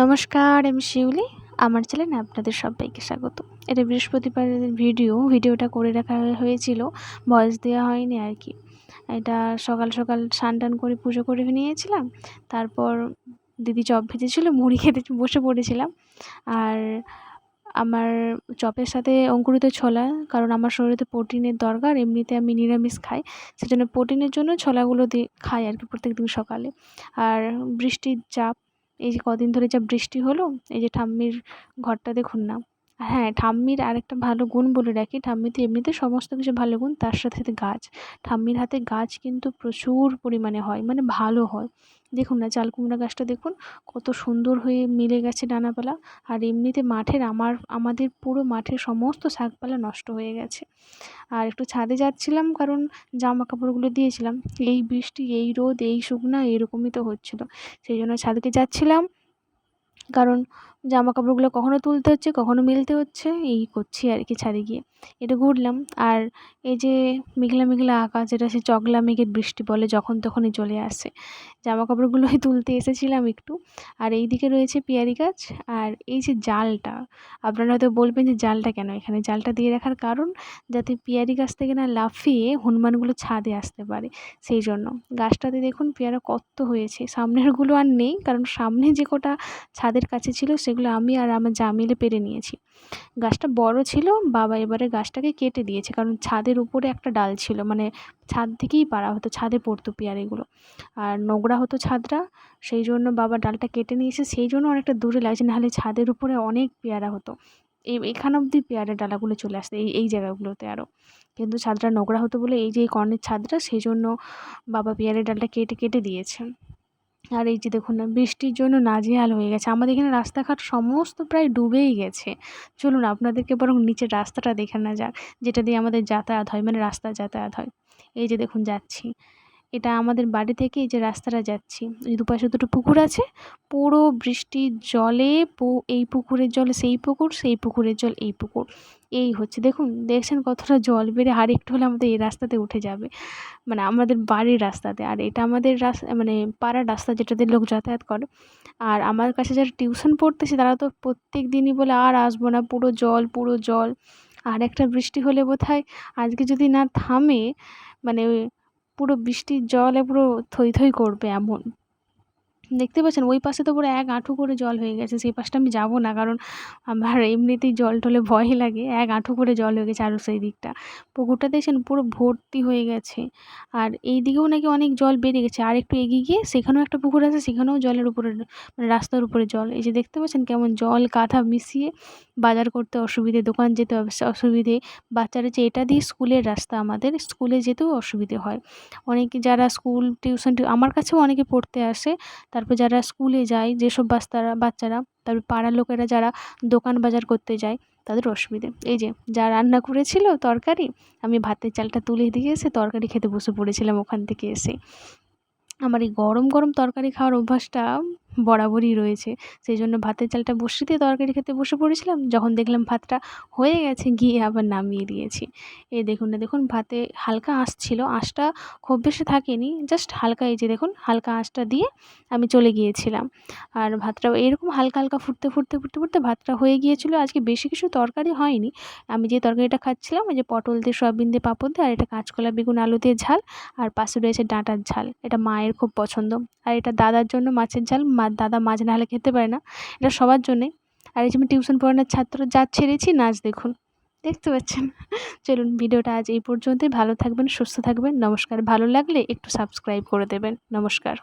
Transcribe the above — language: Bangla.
নমস্কার, আমি শিউলি। আমার চ্যানেলে আপনাদের সবাইকে স্বাগত। এটা বৃহস্পতিবারের ভিডিও। ভিডিওটা করে রাখা হয়েছিল ভয়েস দেওয়া হয়নি আর কি। এটা সকাল সকাল স্নান টান করে পুজো করে নিয়েছিলাম। তারপর দিদি চপ ভেজেছিলো, মুড়ি খেতে বসে পড়েছিলাম। আর আমার চপের সাথে অঙ্কুরিত ছোলা, কারণ আমার শরীরে প্রোটিনের দরকার, এমনিতে আমি নিরামিষ খাই। সেজন্য প্রোটিনের জন্য ছোলাগুলো দিয়ে খাই আর কি প্রত্যেক দিন সকালে। আর বৃষ্টির চাপ এই যে কদিন ধরে যা বৃষ্টি হলো এই যে ঠাম্মির ঘরটা দেখুন না। হ্যাঁ ঠাম্মির আরেকটা ভালো গুণ বলে রাখি। ঠাম্মিতে এমনিতে সমস্ত কিছু ভালো গুণ, তার সাথে সাথে গাছ। ঠাম্মির হাতে গাছ কিন্তু প্রচুর পরিমাণে হয় মানে ভালো হয়। দেখুন না, চাল কুমড়া গাছটা দেখুন, কত সুন্দর হয়ে মিলে গেছে ডানাপালা। আর এমনিতে মাঠের আমার, আমাদের পুরো মাঠের সমস্ত শাকপালা নষ্ট হয়ে গেছে। আর একটু ছাদে যাচ্ছিলাম, কারণ জামা কাপড়গুলো দিয়েছিলাম। এই বৃষ্টি, এই রোদ, এই শুকনা, এরকমই তো হচ্ছিল। সেই জন্য ছাদকে যাচ্ছিলাম, কারণ জামা কাপড়গুলো কখনও তুলতে হচ্ছে, কখনো মেলতে হচ্ছে, এই করছি আর কি ছাদে গিয়ে। এটা ঘুরলাম আর এই যে মেঘলা মেঘলা আকাশ যেটা সে চগলা মেঘের বৃষ্টি বলে যখন তখনই চলে আসে। জামা কাপড়গুলোই তুলতে এসেছিলাম একটু। আর এই দিকে রয়েছে পেয়ারি গাছ আর এই যে জালটা, আপনারা হয়তো বলবেন যে জালটা কেন? এখানে জালটা দিয়ে রাখার কারণ যাতে পেয়ারি গাছ থেকে না লাফিয়ে হনুমানগুলো ছাদে আসতে পারে, সেই জন্য। গাছটাতে দেখুন পেয়ারা কত হয়েছে। সামনেরগুলো আর নেই, কারণ সামনে যে কটা ছাদের কাছে ছিল সেগুলো আমি আর আমার যা মিলে পেরে নিয়েছি। গাছটা বড় ছিল, বাবা এবারে গাছটাকে কেটে দিয়েছে, কারণ ছাদের উপরে একটা ডাল ছিল মানে ছাদ থেকেই পাড়া হতো, ছাদে পড়তো পেয়ারেগুলো আর নোংরা হতো ছাদটা, সেই জন্য বাবা ডালটা কেটে নিয়েছে, সেই জন্য অনেকটা দূরে লাগছে, নাহলে ছাদের উপরে অনেক পেয়ারা হতো। এই এখান অবধি পেয়ারের ডালাগুলো চলে আসতো, এই এই জায়গাগুলোতে আরও কিন্তু ছাদটা নোংরা হতো বলে এই যে এই কর্নের ছাদটা, সেই জন্য বাবা পেয়ারের ডালটা কেটে কেটে দিয়েছে। আর এই যে দেখুন না বৃষ্টির জন্য নাজেহাল হয়ে গেছে। আমাদের এখানে রাস্তাঘাট সমস্ত প্রায় ডুবেই গেছে। চলুন, আপনাদেরকে বরং নিচের রাস্তাটা দেখে না যাক, যেটা দিয়ে আমাদের যাতায়াত হয় মানে রাস্তা যাতায়াত হয়। এই যে দেখুন, যাচ্ছি। এটা আমাদের বাড়ি থেকে এই যে রাস্তাটা যাচ্ছি। দুপাশে দুটো পুকুর আছে। পুরো বৃষ্টির জলে এই পুকুরের জল সেই পুকুর, সেই পুকুরের জল এই পুকুর। এই হচ্ছে। দেখুন, দেখছেন কতটা জল বেড়ে আর একটু হলে আমাদের এই রাস্তাতে উঠে যাবে। মানে আমাদের বাড়ির রাস্তাতে। আর এটা আমাদের রাস্তা মানে পাড়ার রাস্তা যেটাতে লোক যাতায়াত করে। আর আমার কাছে যারা টিউশন পড়তেছে, তারা তো প্রত্যেক দিনই বলে, আর আসব না, পুরো জল পুরো জল। আর একটা বৃষ্টি হলে বোধহয় আজকে যদি না থামে মানে পুরো বৃষ্টির জলে পুরো থই থই করবে এমন। দেখতে পাচ্ছেন, ওই পাশে তো পুরো এক আঁঠু করে জল হয়ে গেছে, সেই পাশটা আমি যাব না, কারণ আমার এমনিতেই জল টলে ভয় লাগে, এক আঁঠু করে জল হয়ে গেছে আরও সেই দিকটা। পুকুরটা দেখছেন পুরো ভর্তি হয়ে গেছে, আর এই দিকেও নাকি অনেক জল বেড়ে গেছে, আর একটু এগিয়ে গিয়ে সেখানেও একটা পুকুর আছে, সেখানেও জলের উপরে মানে রাস্তার উপরে জল, এই যে দেখতে পাচ্ছেন কেমন জল কাঁথা মিশিয়ে বাজার করতে অসুবিধে, দোকান যেতে অসুবিধে, বাচ্চারা যে এটা দিয়ে স্কুলের রাস্তা, আমাদের স্কুলে যেতেও অসুবিধে হয়। অনেকে যারা স্কুল, টিউশন আমার কাছেও অনেকে পড়তে আসে তারপর যারা স্কুলে যায়, যেসব বাচ্চারা বাচ্চারা, তারপর পাড়ার লোকেরা যারা দোকান বাজার করতে যায়, তাদের অসুবিধে। এই যে, যা রান্না করেছিল তরকারি, আমি ভাতের চালটা তুলে দিয়ে এসে তরকারি খেতে বসে পড়েছিলাম ওখান থেকে এসে। আমার এই গরম গরম তরকারি খাওয়ার অভ্যাসটা বরাবরই রয়েছে। সেই জন্য ভাতের চালটা দিয়ে তরকারি খেতে বসে পড়েছিলাম। যখন দেখলাম ভাতটা হয়ে গেছে, গিয়ে আবার নামিয়ে দিয়েছি। এই দেখুন না, দেখুন ভাতে হালকা আঁচ ছিল। আঁচটা খুব বেশি থাকেনি। জাস্ট হালকা এই যে দেখুন, হালকা আঁচটা দিয়ে আমি চলে গিয়েছিলাম। আর ভাতটা এরকম হালকা হালকা ফুটতে ফুটতে ফুটতে ফুটতে ভাতটা হয়ে গিয়েছিল। আজকে বেশি কিছু তরকারি হয়নি। আমি যে তরকারিটা খাচ্ছিলাম, ওই যে পটল দিয়ে, সয়াবিন দিয়ে, পাঁপড় দিয়ে, আর এটা কাঁচকলা, বেগুন, আলু দিয়ে ঝাল, আর পাশে রয়েছে ডাঁটার ঝাল। এটা মায়ের খুব পছন্দ। আর এটা দাদার জন্য মাছের ঝাল মা দাদা মাছ না হলে খেতে পারে না। এটা সবার জন্যে। আর এই যে আমি টিউশন পড়ানোর ছাত্র যা ছেড়েছি, নাচ দেখুন। দেখতে পাচ্ছেন? চলুন ভিডিওটা আজ এই পর্যন্তই। ভালো থাকবেন, সুস্থ থাকবেন। নমস্কার। ভালো লাগলে একটু সাবস্ক্রাইব করে দেবেন। নমস্কার।